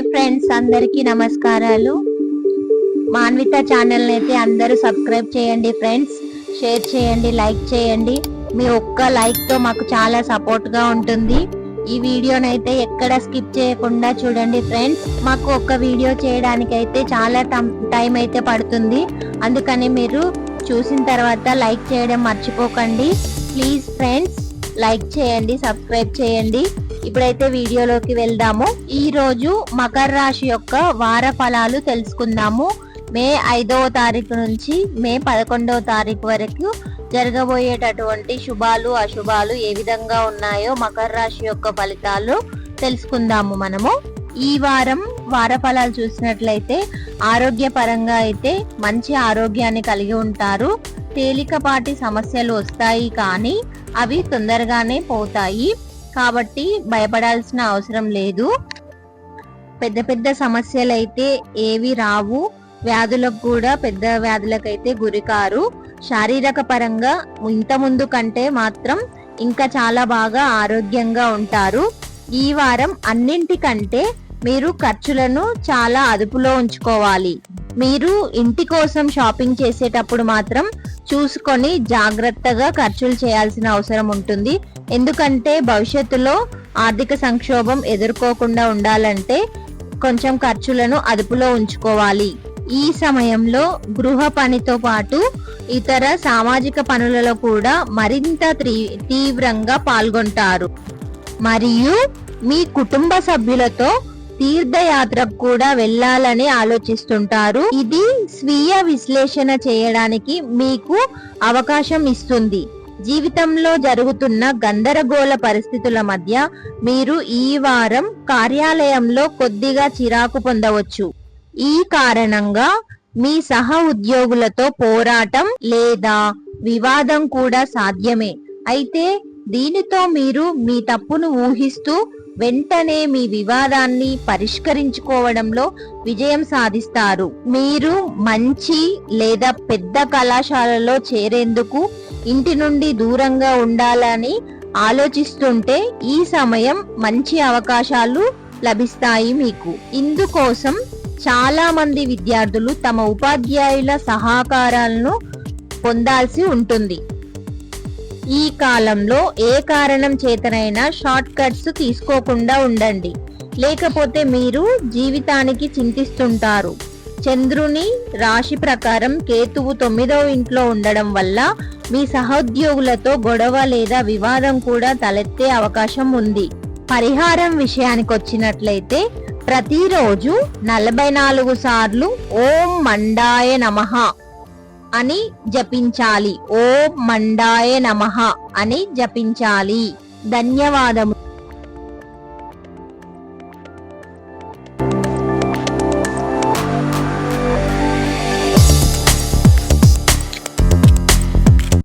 Hi friends అందరికీ నమస్కారాలు. Manvitha channel అయితే అందరూ సబ్స్క్రైబ్ చేయండి ఫ్రెండ్స్. షేర్ చేయండి లైక్ చేయండి. మీ ఒక్క లైక్తో మాకు చాలా సపోర్ట్గా ఉంటుంది. ఈ వీడియోనైతే ఎక్కడ స్కిప్ చేయకుండా చూడండి ఫ్రెండ్స్. మాకు ఒక్క వీడియో చేయడానికి అయితే చాలా టైం అయితే పడుతుంది. అందుకని మీరు చూసిన తర్వాత లైక్ చేయడం మర్చిపోకండి. ప్లీజ్ ఫ్రెండ్స్ లైక్ చేయండి సబ్స్క్రైబ్ చేయండి. ఇప్పుడైతే వీడియోలోకి వెళ్దాము. ఈ రోజు మకర రాశి యొక్క వార ఫలాలు తెలుసుకుందాము. మే ఐదవ తారీఖు నుంచి మే పదకొండవ తారీఖు వరకు జరగబోయేటటువంటి శుభాలు అశుభాలు ఏ విధంగా ఉన్నాయో మకర రాశి యొక్క ఫలితాలు తెలుసుకుందాము మనము. ఈ వారం వార ఫలాలు చూసినట్లయితే ఆరోగ్యపరంగా అయితే మంచి ఆరోగ్యాన్ని కలిగి ఉంటారు. తేలికపాటి సమస్యలు వస్తాయి కానీ అవి తొందరగానే పోతాయి. కాబట్టి భయపడాల్సిన అవసరం లేదు. పెద్ద పెద్ద సమస్యలు అయితే ఏవి రావు. వ్యాధులకు కూడా పెద్ద వ్యాధులకైతే గురికారు. శారీరక పరంగా ఇంత ముందు కంటే మాత్రం ఇంకా చాలా బాగా ఆరోగ్యంగా ఉంటారు. ఈ వారం అన్నింటికంటే మీరు ఖర్చులను చాలా అదుపులో ఉంచుకోవాలి. మీరు ఇంటి కోసం షాపింగ్ చేసేటప్పుడు మాత్రం చూసుకొని జాగ్రత్తగా ఖర్చులు చేయాల్సిన అవసరం ఉంటుంది. ఎందుకంటే భవిష్యత్తులో ఆర్థిక సంక్షోభం ఎదుర్కోకుండా ఉండాలంటే కొంచెం ఖర్చులను అదుపులో ఉంచుకోవాలి. ఈ సమయంలో గృహ పనితో పాటు ఇతర సామాజిక పనులలో కూడా మరింత తీవ్రంగా పాల్గొంటారు. మరియు మీ కుటుంబ సభ్యులతో తీర్థయాత్రకు కూడా వెళ్ళాలని ఆలోచిస్తుంటారు. ఇది స్వీయ విశ్లేషణ చేయడానికి మీకు అవకాశం ఇస్తుంది. జీవితంలో జరుగుతున్న గందరగోళ పరిస్థితుల మధ్య మీరు ఈ వారం కార్యాలయంలో కొద్దిగా చిరాకు పొందవచ్చు. ఈ కారణంగా మీ సహ ఉద్యోగులతో పోరాటం లేదా వివాదం కూడా సాధ్యమే. అయితే దీనితో మీరు మీ తప్పును ఊహిస్తూ వెంటనే మీ వివాదాన్ని పరిష్కరించుకోవడంలో విజయం సాధిస్తారు. మీరు మంచి లేదా పెద్ద కళాశాలలో చేరేందుకు ఇంటి నుండి దూరంగా ఉండాలని ఆలోచిస్తుంటే ఈ సమయం మంచి అవకాశాలు లభిస్తాయి మీకు. ఇందుకోసం చాలా మంది విద్యార్థులు తమ ఉపాధ్యాయుల సహకారాలను పొందాల్సి ఉంటుంది. ఈ కాలంలో ఏ కారణం చేతనైనా షార్ట్ కట్స్ తీసుకోకుండా ఉండండి. లేకపోతే మీరు జీవితానికి చింతిస్తుంటారు. చంద్రుని రాశి ప్రకారం కేతువు తొమ్మిదవ ఇంట్లో ఉండడం వల్ల మీ సహోద్యోగులతో గొడవ లేదా వివాదం కూడా తలెత్తే అవకాశం ఉంది. పరిహారం విషయానికి వచ్చినట్లయితే ప్రతిరోజు నలభై నాలుగు సార్లు ఓం మండాయ నమః. అని జపించాలి. ఓం మండాయ నమః అని జపించాలి. ధన్యవాదము